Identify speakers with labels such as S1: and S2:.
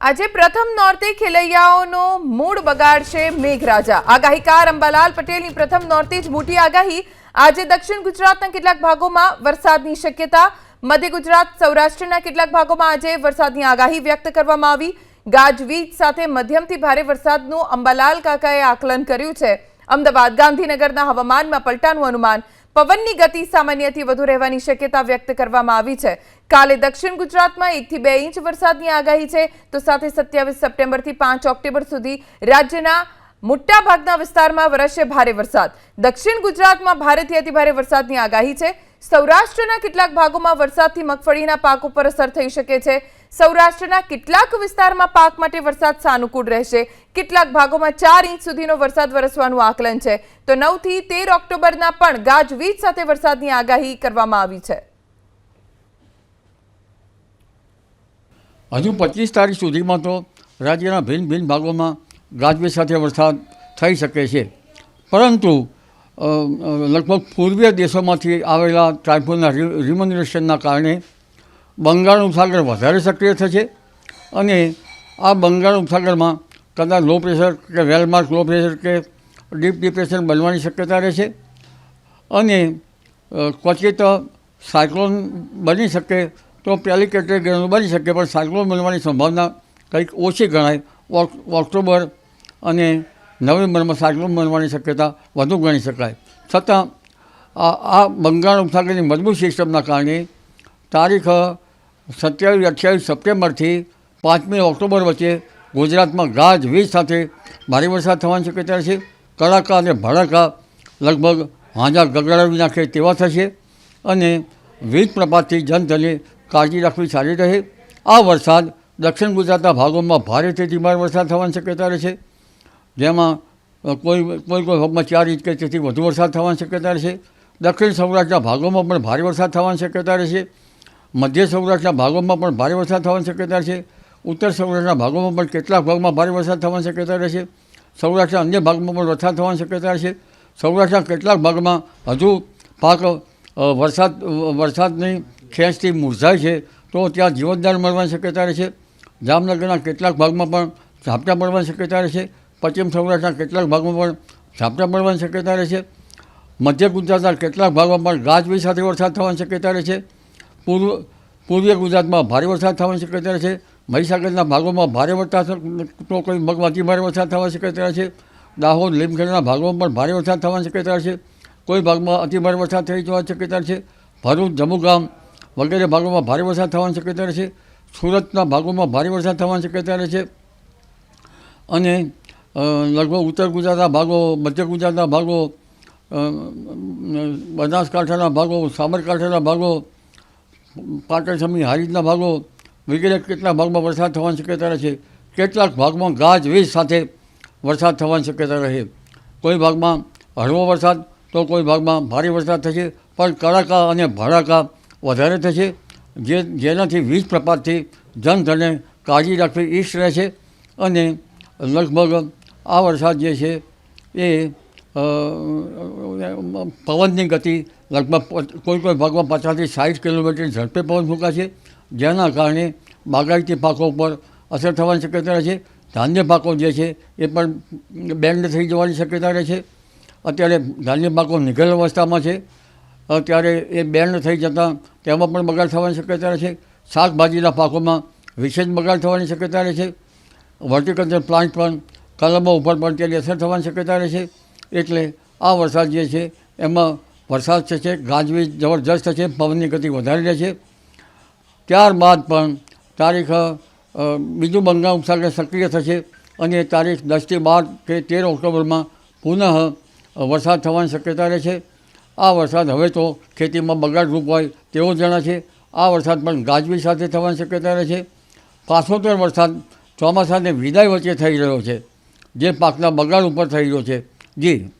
S1: આજે પ્રથમ નોરતે ખેલૈયાઓનો મૂડ બગાડશે મેઘરાજા. આગાહીકાર અંબાલાલ પટેલની પ્રથમ નોરતે જ મોટી આગાહી. આજે દક્ષિણ ગુજરાતના કેટલાક ભાગોમાં વરસાદની શક્યતા. મધ્ય ગુજરાત, સૌરાષ્ટ્રના કેટલાક ભાગોમાં આજે વરસાદની આગાહી વ્યક્ત કરવામાં આવી. ગાજવીજ સાથે મધ્યમથી ભારે વરસાદનું અંબાલાલ કાકાએ આકલન કર્યું છે. અમદાવાદ, ગાંધીનગરના હવામાનમાં પલટાનું અનુમાન પવનની ગતિ સામાન્યથી વધુ રહેવાની શક્યતા વ્યક્ત કરવામાં આવી છે. કાલે દક્ષિણ ગુજરાતમાં એકથી બે ઇંચ વરસાદની આગાહી છે. તો સાથે સત્યાવીસ સપ્ટેમ્બરથી પાંચ ઓક્ટોબર સુધી રાજ્યના મોટા ભાગના વિસ્તારમાં વરસશે ભારે વરસાદ. દક્ષિણ ગુજરાતમાં ભારેથી અતિભારે વરસાદની આગાહી છે. સૌરાષ્ટ્રના કેટલાક ભાગોમાં વરસાદથી મગફળીના પાક ઉપર અસર થઈ શકે છે. સૌરાષ્ટ્રના કેટલાક વિસ્તારમાં પાક માટે વરસાદ સાનુકૂળ રહેશે. કેટલાક ભાગોમાં ચાર ઇંચ સુધીનો વરસાદ વરસવાનું આકલન છે. તો નવથી તેર ઓક્ટોબરના પણ ગાજવીજ સાથે વરસાદની આગાહી કરવામાં આવી છે.
S2: હજુ પચીસ તારીખ સુધીમાં તો રાજ્યના ભિન્ન ભિન્ન ભાગોમાં ગાજવીજ સાથે વરસાદ થઈ શકે છે. પરંતુ લગભગ પૂર્વીય દેશોમાંથી આવેલા ટાઇફોનના રિમોન્યુલેશનના કારણે બંગાળ ઉપસાગર વધારે સક્રિય થશે અને આ બંગાળ ઉપસાગરમાં કદાચ લો પ્રેશર કે વેલમાર્ક લો પ્રેશર કે ડીપ ડિપ્રેશન બનવાની શક્યતા રહેશે અને ક્વચિત સાયક્લોન બની શકે તો પહેલી કેટેગરીનું બની શકે, પણ સાયક્લોન બનવાની સંભાવના કંઈક ઓછી ગણાય ઓક- ઓક્ટોબર અને નવેમ્બરમાં સાયક્લોન બનવાની શક્યતા વધુ ગણી શકાય. છતાં, આ બંગાળ ઉપસાગરની મજબૂત સિસ્ટમના કારણે તારીખ સત્યાવીસ અઠ્યાવીસ સપ્ટેમ્બરથી પાંચમી ઓક્ટોબર વચ્ચે ગુજરાતમાં ગાજ વીજ સાથે ભારે વરસાદ થવાની શક્યતા છે. કડાકા અને ભડાકા લગભગ હાંજા ગગડાવી નાખે તેવા થશે અને વીજ પ્રપાતથી જનધને કાળજી રાખવી સારી રહે. આ વરસાદ દક્ષિણ ગુજરાતના ભાગોમાં ભારેથી ધીમાર વરસાદ થવાની શક્યતા રહેશે જેમાં કોઈ કોઈ કોઈ ભાગમાં ચાર ઇંચ કે તેથી વધુ વરસાદ થવાની શક્યતા રહેશે. દક્ષિણ સૌરાષ્ટ્રના ભાગોમાં પણ ભારે વરસાદ થવાની શક્યતા રહેશે. મધ્ય સૌરાષ્ટ્રના ભાગોમાં પણ ભારે વરસાદ થવાની શક્યતા છે ઉત્તર સૌરાષ્ટ્રના ભાગોમાં પણ કેટલાક ભાગમાં ભારે વરસાદ થવાની શક્યતા રહેશે. સૌરાષ્ટ્રના અન્ય ભાગમાં પણ વરસાદ થવાની શક્યતા રહેશે. સૌરાષ્ટ્રના કેટલાક ભાગમાં હજુ પાક વરસાદ, વરસાદની ખેંચથી મુરઝાય છે, તો ત્યાં જીવનદાન મળવાની શક્યતા રહેશે. જામનગરના કેટલાક ભાગમાં પણ ઝાપટા પડવાની શક્યતા રહેશે. પશ્ચિમ સૌરાષ્ટ્રના કેટલાક ભાગમાં પણ ઝાપટા પડવાની શક્યતા રહેશે મધ્ય ગુજરાતના કેટલાક ભાગમાં પણ ગાજવીજ સાથે વરસાદ થવાની શક્યતા રહેશે પૂર્વ, પૂર્વીય ગુજરાતમાં ભારે વરસાદ થવાની શક્યતા રહેશે મહીસાગરના ભાગોમાં ભારે વરસાદ તો કોઈ અતિ ભારે વરસાદ થવાની શક્યતા રહેશે દાહોદ, લીમખેડના ભાગોમાં પણ ભારે વરસાદ થવાની શક્યતા રહેશે કોઈ ભાગમાં અતિ ભારે વરસાદ થઈ જવાની શક્યતા રહેશે ભરૂચ જમ્મુગામ વગેરે ભાગોમાં ભારે વરસાદ થવાની શક્યતા રહેશે સુરતના ભાગોમાં ભારે વરસાદ થવાની શક્યતા રહેશે અને લગભગ ઉત્તર ગુજરાતના ભાગો, મધ્ય ગુજરાતના ભાગો બનાસકાંઠાના ભાગો, સાબરકાંઠાના ભાગો પાટણ સમી હારીજના ભાગો, વગેરે કેટલાક ભાગમાં વરસાદ થવાની શક્યતા રહે છે, કેટલાક ભાગમાં ગાજવીજ સાથે વરસાદ થવાની શક્યતા રહે. કોઈ ભાગમાં હળવો વરસાદ, તો કોઈ ભાગમાં ભારે વરસાદ થશે, પણ કડાકા અને ભડાકા વધારે થશે, જે, જેનાથી વીજ પ્રપાતથી જનધને કાળજી રાખવી ઈષ્ટ રહેશે અને લગભગ આ વરસાદ જે છે એ પવનની ગતિ લગભગ કોઈ કોઈ ભાગમાં પચાસથી સાઠ કિલોમીટર ઝડપે પવન ફૂંકાશે. જેના કારણે બાગાયતી પાકો ઉપર અસર થવાની શક્યતા રહે છે. ધાન્ય પાકો જે છે એ પણ બેન્ડ થઈ જવાની શક્યતા રહે છે. અત્યારે ધાન્ય પાકો નિઘેલ અવસ્થામાં છે. અત્યારે એ બેન્ડ થઈ જતાં તેમાં પણ બગાડ થવાની શક્યતા રહે છે. શાકભાજીના પાકોમાં વિશેષ બગાડ થવાની શક્યતા રહે છે. વર્ટિકલ્ચર પ્લાન્ટ પણ કલમો ઉપર પણ તેની અસર થવાની શક્યતા રહે છે. એટલે આ વરસાદ જે છે, એમાં વરસાદ થશે ગાજવીજ જબરજસ્ત થશે પવનની ગતિ વધારે રહેશે ત્યારબાદ પણ તારીખ બીજું બંગાળ ઉપસાગર સક્રિય થશે અને તારીખ દસથી બાર કે તેર ઓક્ટોબરમાં પુનઃ વરસાદ થવાની શક્યતા રહે છે. આ વરસાદ હવે તો ખેતીમાં બગાડરૂપ હોય તેવો જણાશે આ વરસાદ પણ ગાજવી સાથે થવાની શક્યતા રહે છે. પાછોતર વરસાદ ચોમાસાને વિદાય વચ્ચે થઈ રહ્યો છે. જે પાકના બગાડ ઉપર થઈ રહ્યો છે. જી.